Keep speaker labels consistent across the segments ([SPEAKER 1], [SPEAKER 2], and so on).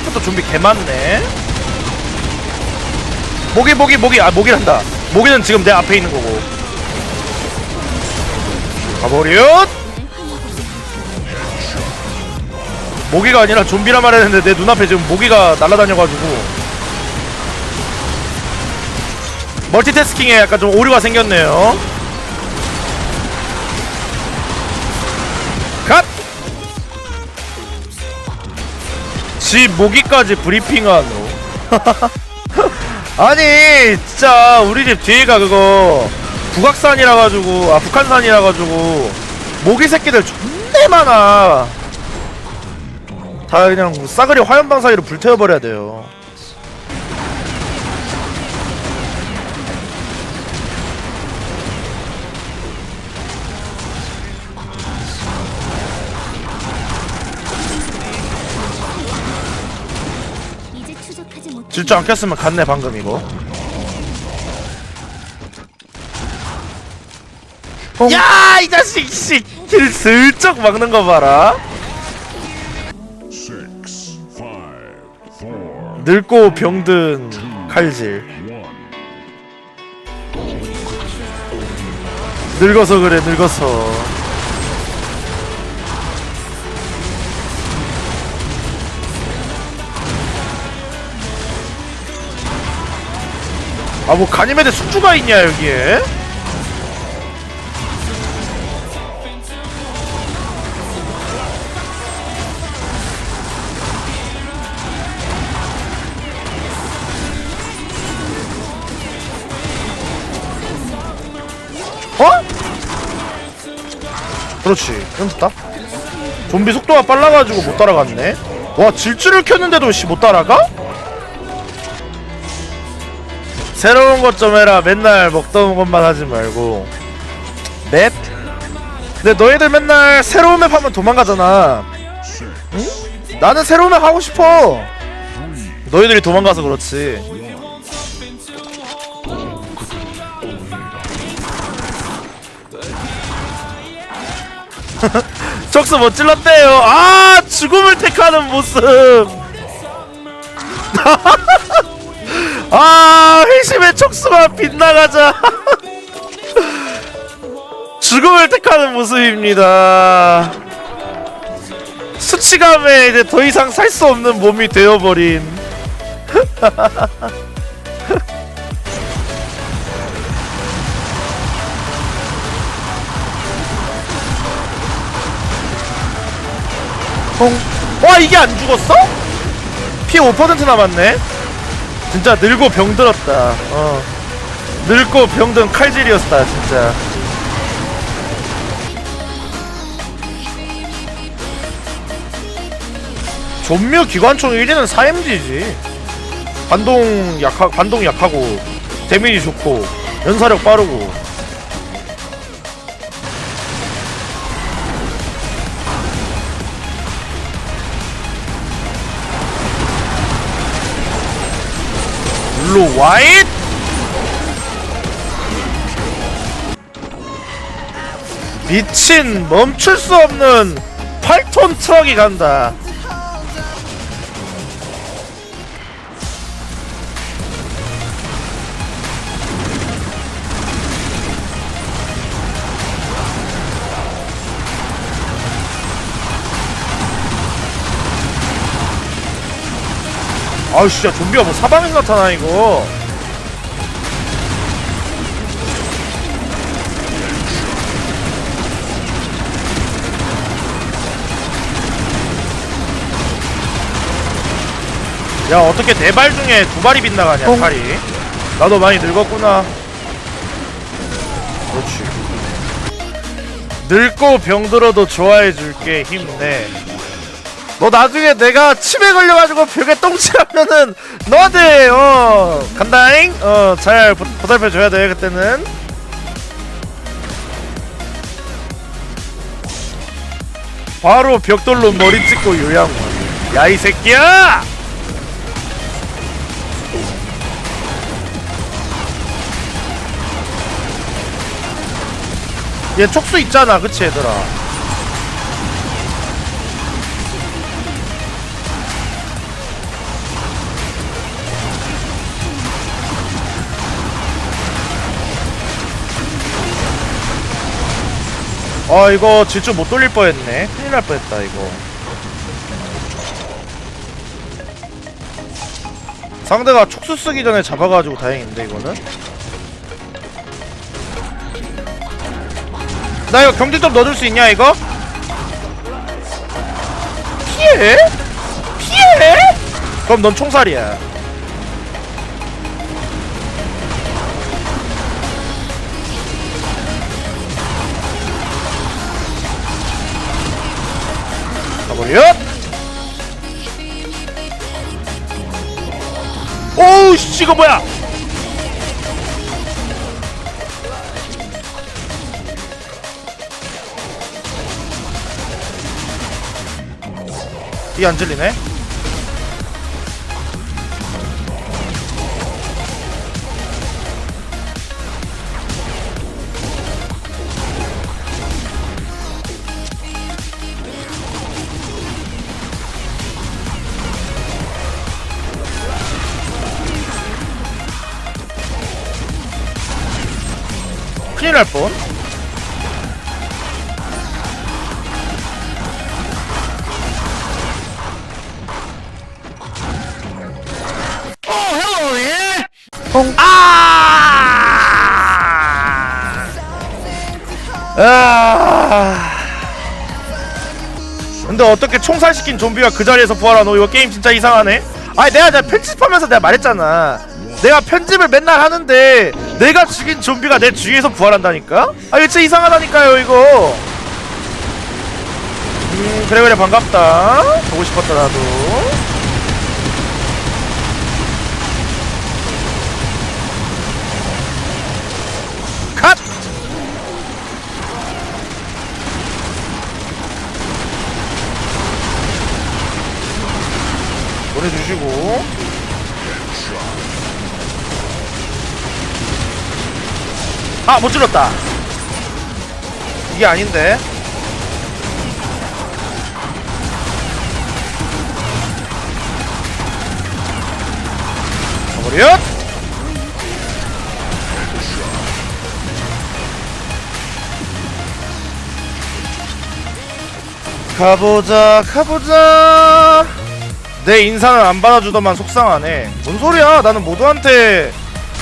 [SPEAKER 1] 시작부터 좀비 개 많네. 모기 모기 모기. 아 모기란다. 모기는 지금 내 앞에 있는 거고. 가버려! 모기가 아니라 좀비라 말했는데 내 눈앞에 지금 모기가 날아다녀가지고. 멀티태스킹에 약간 좀 오류가 생겼네요 지 모기까지 브리핑하노? 아니 진짜 우리 집 뒤에가 그거 북악산이라 가지고 아 북한산이라 가지고 모기 새끼들 존내 많아. 다 그냥 싸그리 화염방 사이로 불태워버려야 돼요 질주 안 켰으면 갔네 방금 이거. 야 이 자식 씨길 슬쩍 막는 거 봐라.
[SPEAKER 2] Six, five, four,
[SPEAKER 1] 늙고 병든 칼질. 늙어서 그래 늙어서 아 뭐 가님에대 숙주가 있냐 여기에 어? 그렇지 연습다 좀비 속도가 빨라가지고 못 따라갔네 와 질주를 켰는데도 씨 못 따라가? 새로운 것 좀 해라 맨날 먹던 것만 하지 말고 맵? 근데 너희들 맨날 새로운 맵 하면 도망가잖아 응? 나는 새로운 맵 하고 싶어 너희들이 도망가서 그렇지 적수 못 찔렀대요. 아 죽음을 택하는 모습. 아 회심의 촉수가 빗나가자. 죽음을 택하는 모습입니다. 수치감에 이제 더 이상 살 수 없는 몸이 되어버린. 통. 와 이게 안 죽었어? 피 5% 남았네. 진짜 늙고 병들었다. 어. 늙고 병든 칼질이었다 진짜. 전묘 기관총 1위는 4MG지. 반동 약하 반동 약하고 데미지 좋고 연사력 빠르고. 블루 와잇 미친 멈출 수 없는 8톤 트럭이 간다 아우 진짜 좀비가 뭐 사방에 나타나 이거. 야 어떻게 네 발 중에 두 발이 빗나가냐 칼이. 나도 많이 늙었구나. 그렇지. 늙고 병들어도 좋아해줄게 힘내 너 나중에 내가 치매 걸려가지고 벽에 똥칠하면은 너한테 어 간다잉. 어잘 보살펴 줘야 돼 그때는. 바로 벽돌로 머리 찍고 요양원 야이 새끼야! 얘 촉수 있잖아 그치 얘들아 아 이거 질주 못 돌릴 뻔했네 큰일 날 뻔했다 이거 상대가 촉수 쓰기 전에 잡아가지고 다행인데 이거는 나 이거 경직 좀 넣어줄 수 있냐 이거? 피해? 피해? 그럼 넌 총살이야 가버려 오우 씨 이거 뭐야? 이게 안 질리네 날 뻔. 오, 헬로, 예? 아! 아! 근데 어떻게 총살시킨 좀비가 그 자리에서 부활하 노? 이거 게임 진짜 이상하네. 아니 내가 내가 편집하면서 내가 말했잖아. 내가 편집을 맨날 하는데 내가 죽인 좀비가 내 주위에서 부활한다니까? 아 이거 진짜 이상하다니까요 이거. 음 그래 그래 반갑다. 보고 싶었다 나도. 컷! 보내주시고 아 못 질렀다. 이게 아닌데? 가버려. 가보자 가보자. 내 인사는 안 받아주더만 속상하네. 뭔 소리야? 나는 모두한테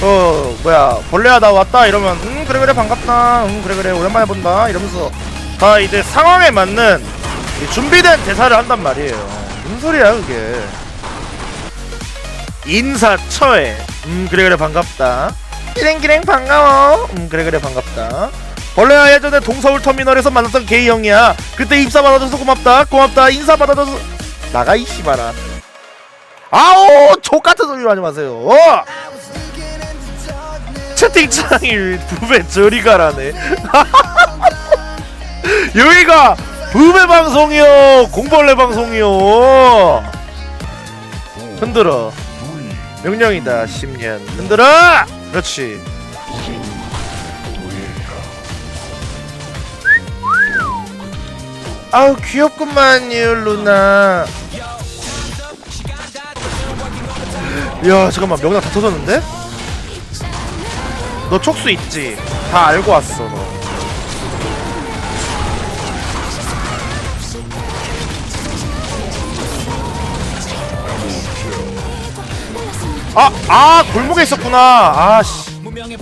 [SPEAKER 1] 어 뭐야 벌레야 나 왔다 이러면 음 그래 그래 반갑다 음 그래 그래 오랜만에 본다 이러면서. 다 이제 상황에 맞는 이 준비된 대사를 한단 말이에요. 무슨 소리야 그게? 인사처에 음 그래 그래 반갑다. 기랭기랭 반가워. 음 그래 그래 반갑다. 벌레야 예전에 동서울 터미널에서 만났던 게이 형이야. 그때 입사 받아줘서 고맙다. 고맙다. 인사 받아줘서. 나가 이 씨발아. 아오! 족같은 소리 하지 마세요. 어! 채팅창이 부배 저리 가라네. 여기가 부배 방송이요. 공벌레 방송이요. 흔들어. 명령이다 10년 흔들어! 그렇지. 아우 귀엽구만요 루나. 야 잠깐만 명당 다 터졌는데? 너 촉수 있지? 다 알고 왔어 너 아, 아, 골목에 있었구나. 아, 씨.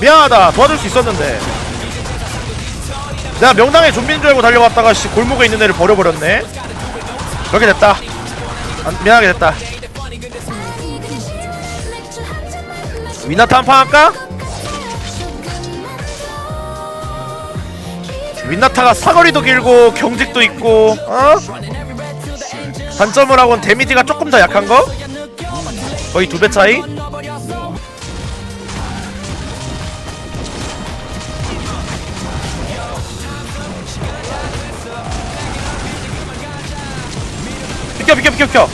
[SPEAKER 1] 미안하다. 도와줄 수 있었는데. 내가 명당에 좀비인 줄 알고 달려왔다가, 씨, 골목에 있는 애를 버려버렸네. 그렇게 됐다. 아, 미안하게 됐다. 위나타 한판 할까? 윈나타가 사거리도 길고 경직도 있고 어? 단점을 하곤 데미지가 조금 더 약한 거? 거의 두 배 차이? 비켜 비켜 비켜 비켜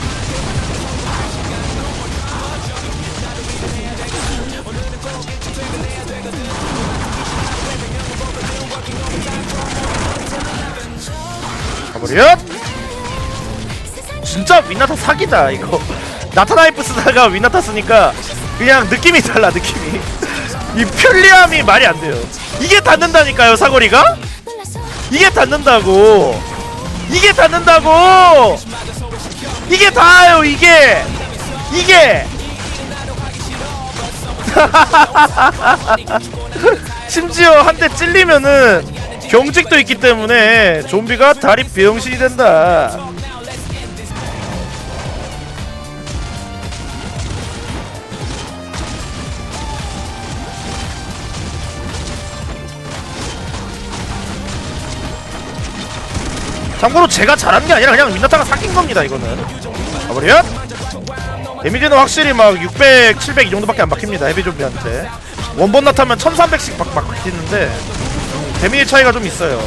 [SPEAKER 1] 윈나타 사기다 이거. 나타나이프 쓰다가 윈나타 쓰니까 그냥 느낌이 달라 느낌이. 이 편리함이 말이 안 돼요. 이게 닿는다니까요 사거리가? 이게 닿는다고. 이게 닿는다고! 이게 닿아요 이게! 이게! 심지어 한 대 찔리면은 경직도 있기 때문에 좀비가 다리 비용신이 된다 참고로 제가 잘한 게 아니라 그냥 민나타가 사귄 겁니다 이거는. 가버려 데미지는 확실히 막 600, 700 이 정도밖에 안 박힙니다 헤비 좀비한테. 원본 나타면 1300씩 막, 막 박히는데 음, 데미지 차이가 좀 있어요.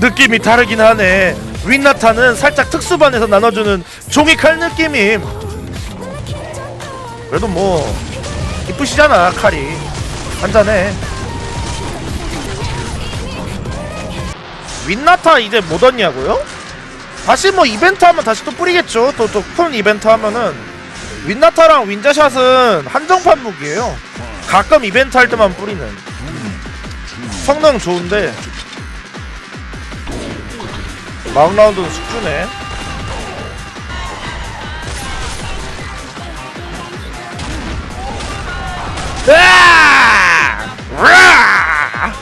[SPEAKER 1] 느낌이 다르긴 하네. 윈나타는 살짝 특수반에서 나눠주는 종이칼 느낌임. 그래도 뭐 이쁘시잖아 칼이. 한잔해 윈나타 이제 못 얻냐고요? 다시 뭐 이벤트 하면 다시 또 뿌리겠죠. 또 또 큰 이벤트 하면은 윈나타랑 윈자샷은 한정판 무기예요. 가끔 이벤트 할 때만 뿌리는. 성능 좋은데 마운 라운드는 숙주네. 으아! 으아!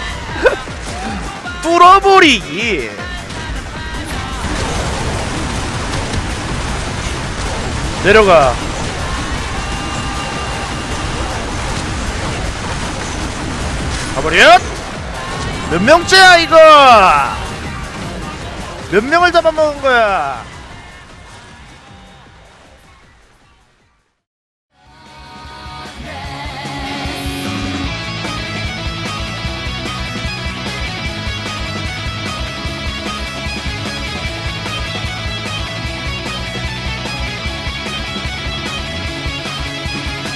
[SPEAKER 1] 뚫어버리기. 내려가. 가버려. 몇 명째야 이거? 몇 명을 잡아먹은 거야